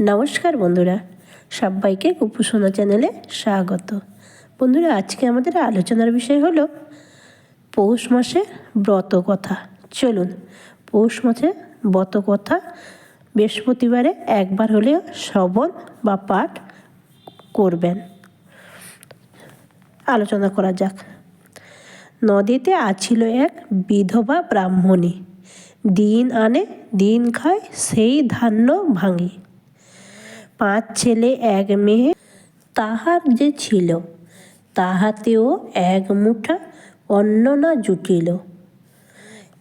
নমস্কার বন্ধুরা, সবাইকে কুপুসোনা চ্যানেলে স্বাগত। বন্ধুরা, আজকে আমাদের আলোচনার বিষয় হলো পৌষ মাসে ব্রত কথা। চলুন, পৌষ মাসে ব্রত কথা বৃহস্পতিবারে একবার হলেও শ্রবণ বা পাঠ করবেন। আলোচনা করা যাক। নদীতে আছিল এক বিধবা ব্রাহ্মণী। দিন আনে, দিন খায় সেই ধান্য ভাঙে। পাঁচ ছেলে, এক মেয়ে তাহার যে ছিল, তাহাতেও এক মুঠা অন্ন না জুটিল।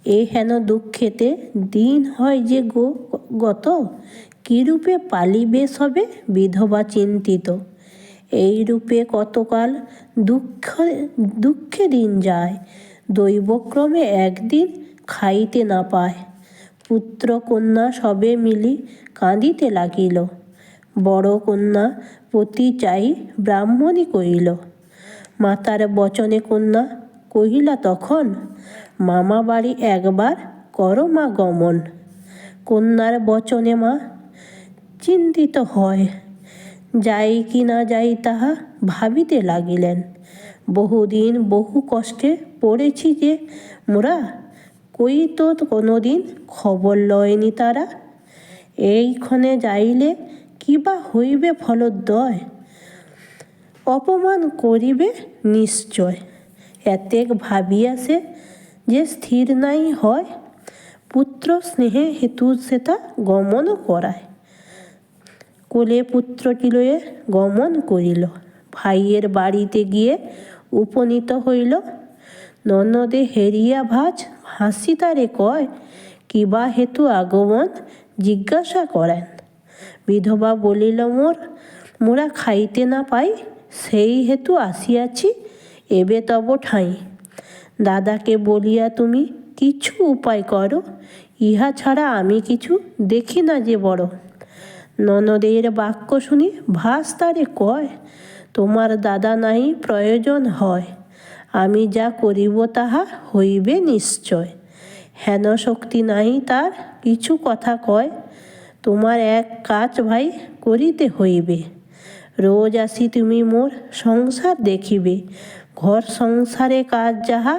এ হেন দুঃখেতে দিন হয় যে গো, গত, কিরূপে পালিবে সবে বিধবা চিন্তিত? এই রূপে কতকাল দুঃখ, দুঃখে দিন যায়, দৈবক্রমে একদিন খাইতে না পায়। পুত্র কন্যা সবে মিলি কাঁদিতে লাগিল। বড় কন্যা পতি চাই ব্রাহ্মণই কহিল। মাতার বচনে কন্যা কহিলা তখন, মামা বাড়ি একবার কর মা গমন। কন্যার বচনে মা চিন্তিত হয়। যাই কি না যাই তাহা ভাবিতে লাগিলেন। বহুদিন বহু কষ্টে পড়েছি যে মোরা, কই তো কোনোদিন খবর লয়নি তারা। এইক্ষণে যাইলে কিবা হইবে ফলদ্বয়? অপমান করিবে নিশ্চয়। এতেক ভাবিয়া সে যে স্থির নাই হয়, পুত্র স্নেহে হেতু সেটা গমন করায়। কোলে পুত্রটি লয়ে গমন করিল। ভাইয়ের বাড়িতে গিয়ে উপনীত হইল। ননদে হেরিয়া ভাজ হাসি তারে কয় কিবা হেতু আগমন জিজ্ঞাসা করেন? বিধবা বলিল, মোর, মোরা খাইতে না পাই, সেই হেতু আসিয়াছি, এবে তব ঠাঁই। দাদাকে বলিয়া তুমি কিছু উপায় করো, ইহা ছাড়া আমি কিছু দেখি না যে বড়। ননদের বাক্য শুনি ভাস তারে কয়, তোমার দাদা নাই প্রয়োজন হয়, আমি যা করিব তাহা হইবে নিশ্চয়। হেন শক্তি নাই তার, কিছু কথা কয় তোমার এক কাজ ভাই করিতে হইবে। রোজ আসি তুমি মোর সংসার দেখিবে। ঘর সংসারে কাজ যাহা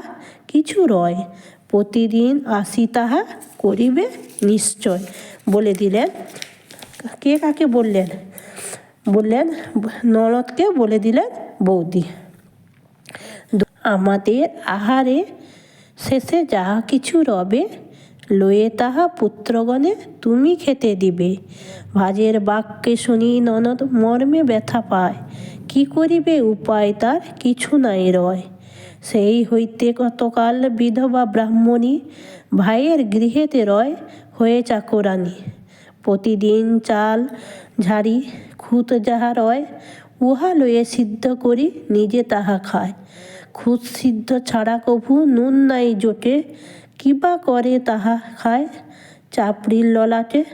কিছু রয়, প্রতিদিন আসি তাহা করিবে নিশ্চয়, বলে দিলেন। কে কাকে বললেন? বললেন, ননদকে বলে দিলেন বৌদি। আমাদের আহারে শেষে যাহা কিছু রবে লয়ে তাহা পুত্রগণে তুমি খেতে দিবে। ভাজের বাক্যে শুনি ননদ মর্মে ব্যথা পায়। কি করিবে উপায় তার কিছু নাই রয়। সেই হইতে কতকাল বিধবা ব্রাহ্মণী ভাইয়ের গৃহেতে রয় হয়ে চাকরানি প্রতিদিন চাল, ঝাড়ি, খুঁত যাহা রয়, উহা লয়ে সিদ্ধ করি নিজে তাহা খায়। খুদ সিদ্ধ ছাড়া কভু নুন নাই জোটে কিবা করে তাহা খায় চাপড়ির ললাটে?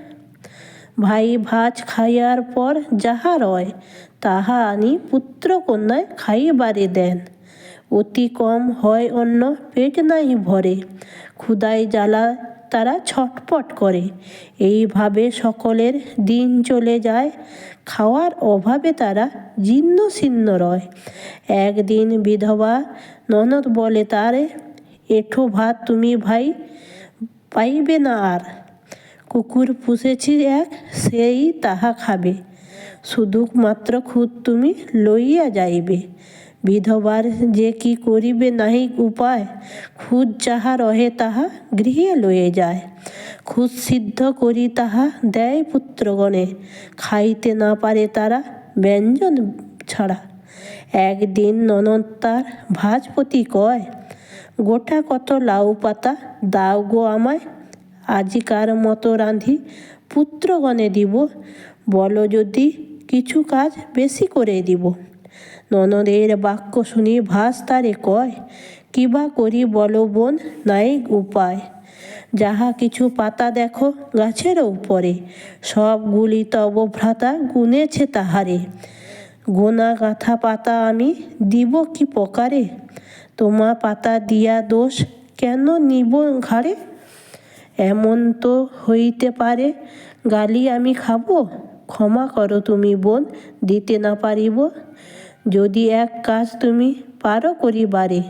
ভাই ভাজ খাইয়ার পর যাহা রয়, তাহা আনি পুত্র কন্যায় খাইবারে দেন। অতি কম হয় অন্য পেট নাই ভরে। ক্ষুদায় জ্বালা তারা ছটপট করে। এইভাবে সকলের দিন চলে যায়। খাওয়ার অভাবে তারা জীর্ণ শীর্ণ রয়। একদিন বিধবা ননদ বলে, তারে এঠো ভাত তুমি ভাই, পাইবে না আর। কুকুর পুষেছি এক, সেই তাহা খাবে। শুধু মাত্র খুদ তুমি লইয়া যাইবে। বিধবার যে কি করিবে নাহি উপায় খুদ যাহা রহে তাহা গৃহে লয়ে যায়। খুদ সিদ্ধ করি তাহা দেয় পুত্রগণে, খাইতে না পারে তারা ব্যঞ্জন ছাড়া। একদিন ননদ তার ভাজপতি কয় গোটা কত লাউ পাতা দাও গো আমায়। আজিকার মতো রাঁধি, পুত্রগণে দিব। বলো যদি কিছু কাজ বেশি করে দিব। ননদের বাক্য শুনি ভাস তারে কয় কিবা করি বলো বোন, নাই উপায়। যাহা কিছু পাতা দেখো গাছের উপরে সবগুলি তব ভ্রাতা গুনেছে তাহারে। গোনা গাথা পাতা আমি দিব কি প্রকারে? তোমা পাতা দিয়া দোষ কেন নিব ঘাড়ে? এমন তো হইতে পারে, গালি আমি খাব? ক্ষমা করো তুমি বোন, দিতে না পারিব। যদি এক কাজ তুমি পারো করিবারে,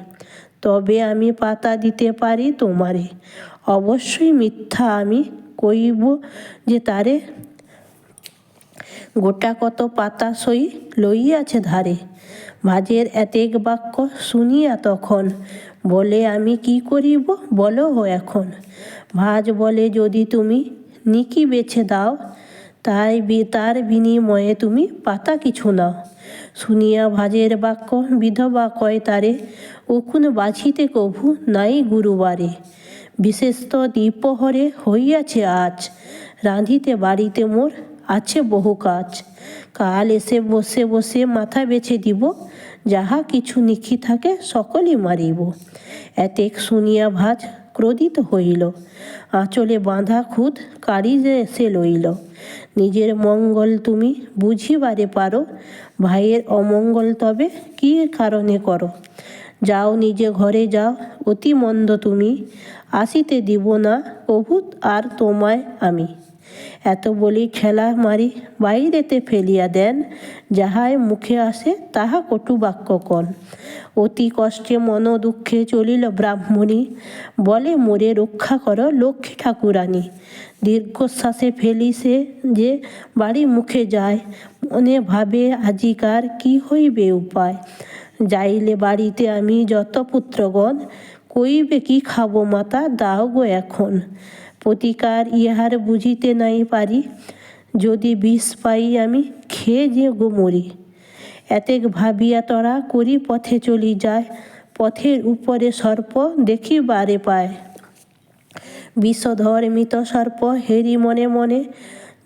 তবে আমি পাতা দিতে পারি তোমারে। অবশ্যই মিথ্যা আমি কইব যে তারে গোটা কত পাতা সই লইয়াছে ধারে? ভাজের এতেক বাক্য শুনিয়া তখন, বলে আমি কি করিব বলো এখন? ভাজ বলে যদি তুমি নিকি বেছে দাও, তাই তার বিনিময়ে তুমি পাতা কিছু নাও। শুনিয়া ভাজের বাক্য বিধবা কয় তারে, উকুন বাছিতে কভু নাই গুরুবারে। বিশেষত দ্বিপহরে হইয়াছে আজ। রাঁধিতে বাড়িতে মোর আছে বহু কাজ। কাল এসে বসে বসে মাথা বেছে দিব, যাহা কিছু নিখি থাকে সকলই মারিব। এতেক শুনিয়া ভাজ ক্রোধিত হইল। আঁচলে বাঁধা খুদ কাড়িয়ে এসে লইল। নিজের মঙ্গল তুমি বুঝিবারে পারো, ভাইয়ের অমঙ্গল তবে কি কারণে করো? যাও নিজে ঘরে যাও, অতি মন্দ তুমি, আসিতে দিব না প্রভু আর তোমায় আমি। এত বলি খেলা মারি বাইরেতে ফেলিয়া দেন যাহায় মুখে আসে তাহা কটু বাক্য কন। অতি কষ্টে মন দুঃখে চলিল ব্রাহ্মণী, বলে মোরে রক্ষা কর লক্ষ্মী ঠাকুরানী। দীর্ঘশ্বাসে ফেলি সে যে বাড়ি মুখে যায়, মনে ভাবে আজিকার কি হইবে উপায়। যাইলে বাড়িতে আমি যত পুত্রগণ, কইবে কি খাব মাতা দাও গো এখন। প্রতিকার ইহার বুঝিতে নাই পারি। যদি বিষ পাই আমি, খেয়ে যে গো মরি এতেক ভাবিয়া তরা করি পথে চলি যায়, পথের উপরে সর্প দেখিবারে পায়। বিষধর মৃত সর্প হেরি মনে মনে,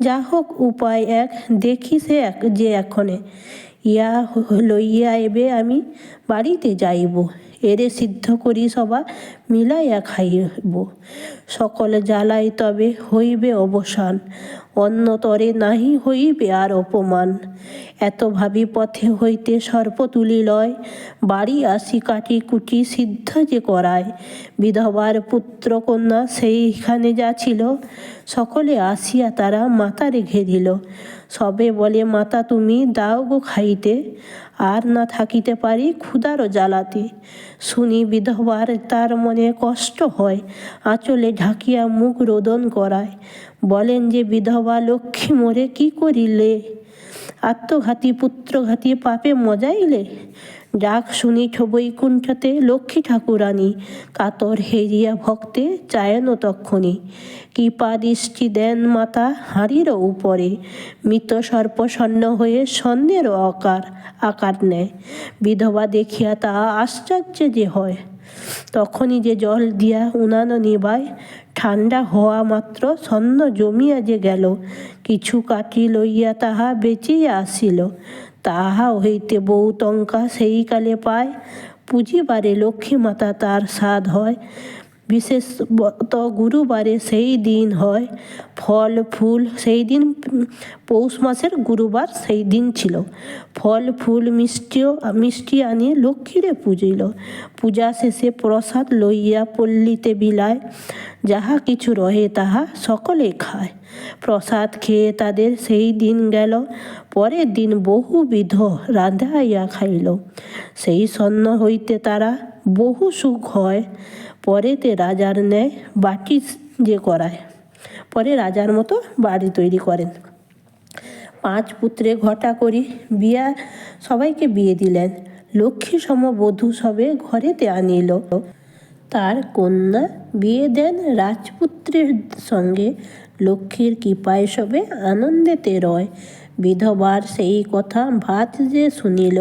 যা হোক উপায় এক, দেখি সে এক যে এখনে। ইয়া লইয়া এবে আমি বাড়িতে যাইব। এরে সিদ্ধ করি সবা মিলাইয়া খাইব। সকল জ্বালাই তবে হইবে অবসান অন্যতরে নাহি হইবে আর অপমান। এত ভাবি পথে হইতে সর্প তুলি লয়, বাড়ি আসি কাটি কুটি সিদ্ধ যে করায়। বিধবার পুত্র কন্যা সেইখানে যা ছিল, সকলে আসিয়া তারা মাতারে ঘেরিল। সবে বলে, মাতা তুমি দাও গো খাইতে। আর না থাকিতে পারি ক্ষুধারও জ্বালাতে। শুনি বিধবার তার মনে কষ্ট হয়, আঁচলে ঢাকিয়া মুখ রোদন করায়। বলেন যে বিধবা লক্ষ্মী মোরে কি করিলে? আত্মঘাতী পুত্রঘাতী পাপে মজাইলে? ডাক শুনি বৈকুণ্ঠতে লক্ষ্মী ঠাকুরানী, কাতর হেরিয়া ভক্তে চায়ন তক্ষণি কৃপা দৃষ্টি দেন মাতা হাঁড়িরও উপরে, মৃত সর্পসন্ন হয়ে স্বর্ণের আকার আকার নেয়। বিধবা দেখিয়া তা আশ্চর্য যে হয়। তখনই যে জল দিয়া উনান নিবায় ঠান্ডা হওয়া মাত্র স্বর্ণ জমিয়া যে গেল, কিছু কাটি লইয়া তাহা বেচিয়া আসিল। তাহা হইতে বহুতঙ্কা সেই কালে পায়। পুঁজিবারে লক্ষ্মী মাতা তার সাধ হয়। বিশেষত গুরুবারে সেই দিন হয়, ফল, ফুল, সেই দিন পৌষ মাসের গুরুবার সেই দিন ছিল। ফল, ফুল মিষ্টিও মিষ্টি আনিয়ে লক্ষ্মীরে পুজিল। পূজা শেষে প্রসাদ লইয়া পল্লীতে বিলায়, যাহা কিছু রহে তাহা সকলে খায়। প্রসাদ খেয়ে তাদের সেই দিন গেল, পরের দিন বহুবিধ রাঁধাইয়া খাইল। সেই স্বর্ণ হইতে তারা বহু সুখ হয় পরেতে রাজার ন্যায় বাটি যে করায়, পরে রাজার মতো বাড়ি তৈরি করেন। পাঁচ পুত্রে ঘটা করি বিয়া সবাইকে বিয়ে দিলেন। লক্ষ্মী সম বধূ সবে ঘরেতে আনিল। তার কন্যা বিয়ে দেন রাজপুত্রের সঙ্গে। লক্ষ্মীর কৃপায় সবে আনন্দেতে রয়। বিধবার সেই কথা ভাত যে শুনিল,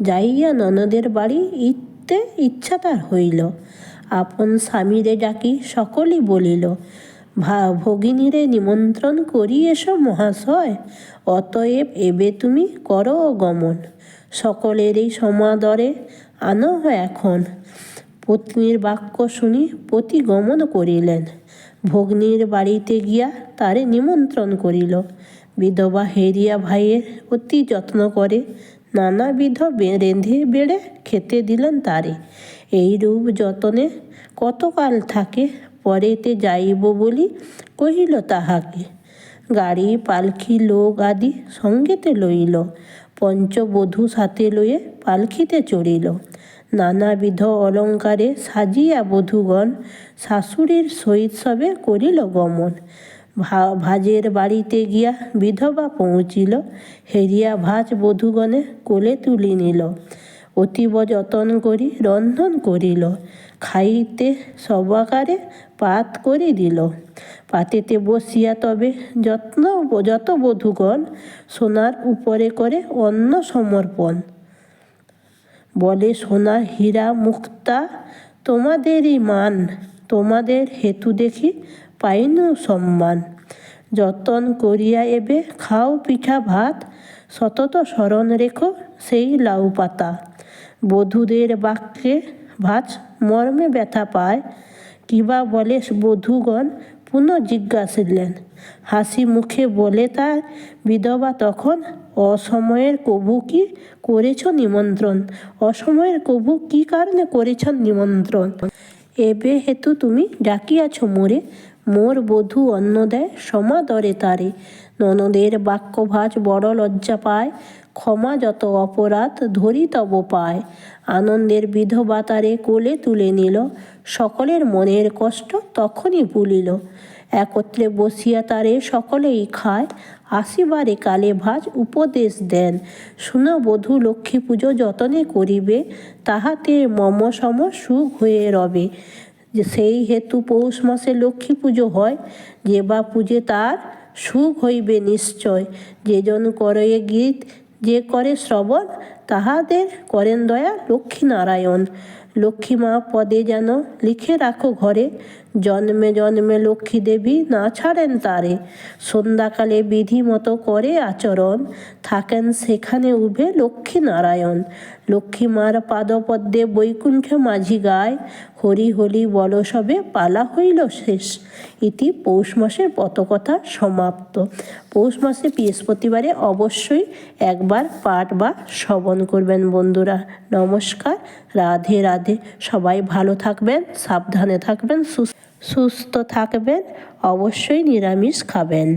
যাইয়া ননদের বাড়ি ইতে ইচ্ছা তার হইল। আপন স্বামীরে ডাকি সকলই বলিল, ভা, ভগিনীরে নিমন্ত্রণ করি এসো মহাশয়, অতএব এবে তুমি করো গমন। সকলেরই সমাদরে আনো এখন। পত্নীর বাক্য শুনি পতি গমন করিলেন। ভগ্নীর বাড়িতে গিয়া তারে নিমন্ত্রণ করিল। বিধবা হেরিয়া ভাইয়ের অতি যত্ন করে নানাবিধ রেঁধে বেড়ে খেতে দিলেন তারে। এইরূপ যতনে কতকাল থাকে, পরেতে যাইব বলি কহিল তাহাকে। গাড়ি পালকি লোক আদি সঙ্গেতে লইল। পঞ্চবধূ সাথে লয়ে পালখিতে চড়িল। নানাবিধ অলঙ্কারে সাজিয়া বধূগণ শাশুড়ির সহিত সবে করিল গমন। ভাজের বাড়িতে গিয়া বিধবা পৌঁছিল। হেরিয়া ভাজ বধূগণে কোলে তুলি নিল। অতীব যতন করি রন্ধন করিল। খাইতে সবাকারে পাত করি দিল। পাতেতে বসিয়া তবে যত্ন যত বধূগণ সোনার উপরে করে অন্ন সমর্পণ। বলে, সোনা হীরা মুক্তা, তোমাদেরই মান, তোমাদের হেতু দেখি পাইনু সম্মান। যতন করিয়া এবে খাও পিঠা ভাত, সতত স্মরণ রেখো সেই লাউ পাতা। বধূদের বাক্যে ভাজ মর্মে ব্যথা পায়। কিবা বলে বধূগণ পুনঃ জিজ্ঞাসিলেন, হাসি মুখে বলে তার বিধবা তখন, অসময়ের কবু কি করেছ নিমন্ত্রণ? অসময়ের কবু কি কারণে করেছ নিমন্ত্রণ? এবে হেতু তুমি ডাকিয়াছ মোরে মোর বধূ অন্ন দেয় সমাদরে তারে। ননদের বাক্যভাজ বড় লজ্জা পায়, ক্ষমা যত অপরাধ ধরি তব পায়। আনন্দের বিধবা তারে কোলে তুলে নিল, সকলের মনের কষ্ট তখনই ভুলিল। একত্রে বসিয়া তারে সকলেই খায়, আসিবারে কালে ভাজ উপদেশ দেন। শুনো বধূ, লক্ষ্মী পুজো যতনে করিবে, তাহাতে মম সম সুখ হয়ে রবে। যে সেই হেতু পৌষ মাসে লক্ষ্মী পুজো হয়, যে বা পুজে তার সুখ হইবে নিশ্চয়। যেজন করে গীত, যে করে শ্রবণ, তাহাদের করেন দয়া লক্ষ্মী নারায়ণ। লক্ষ্মী মা পদে যেন লিখে রাখো ঘরে জন্মে জন্মে লক্ষ্মী দেবী না ছাড়েন তারে। সন্ধ্যাকালে বিধি মতো করে আচরণ, থাকেন সেখানে উভে লক্ষ্মী নারায়ণ লক্ষ্মী মার পাদপদ্মে বৈকুণ্ঠ মাঝি গায়, হরি হরি বল সবে পালা হইল শেষ। ইতি পৌষ মাসের পতকথা সমাপ্ত। পৌষ মাসে বৃহস্পতিবারে অবশ্যই একবার পাঠ বা শ্রবণ করবেন বন্ধুরা। নমস্কার, রাধে রাধে। সবাই ভালো থাকবেন, সাবধানে থাকবেন সুস- সুস্থ থাকবেন অবশ্যই নিরামিষ খাবেন।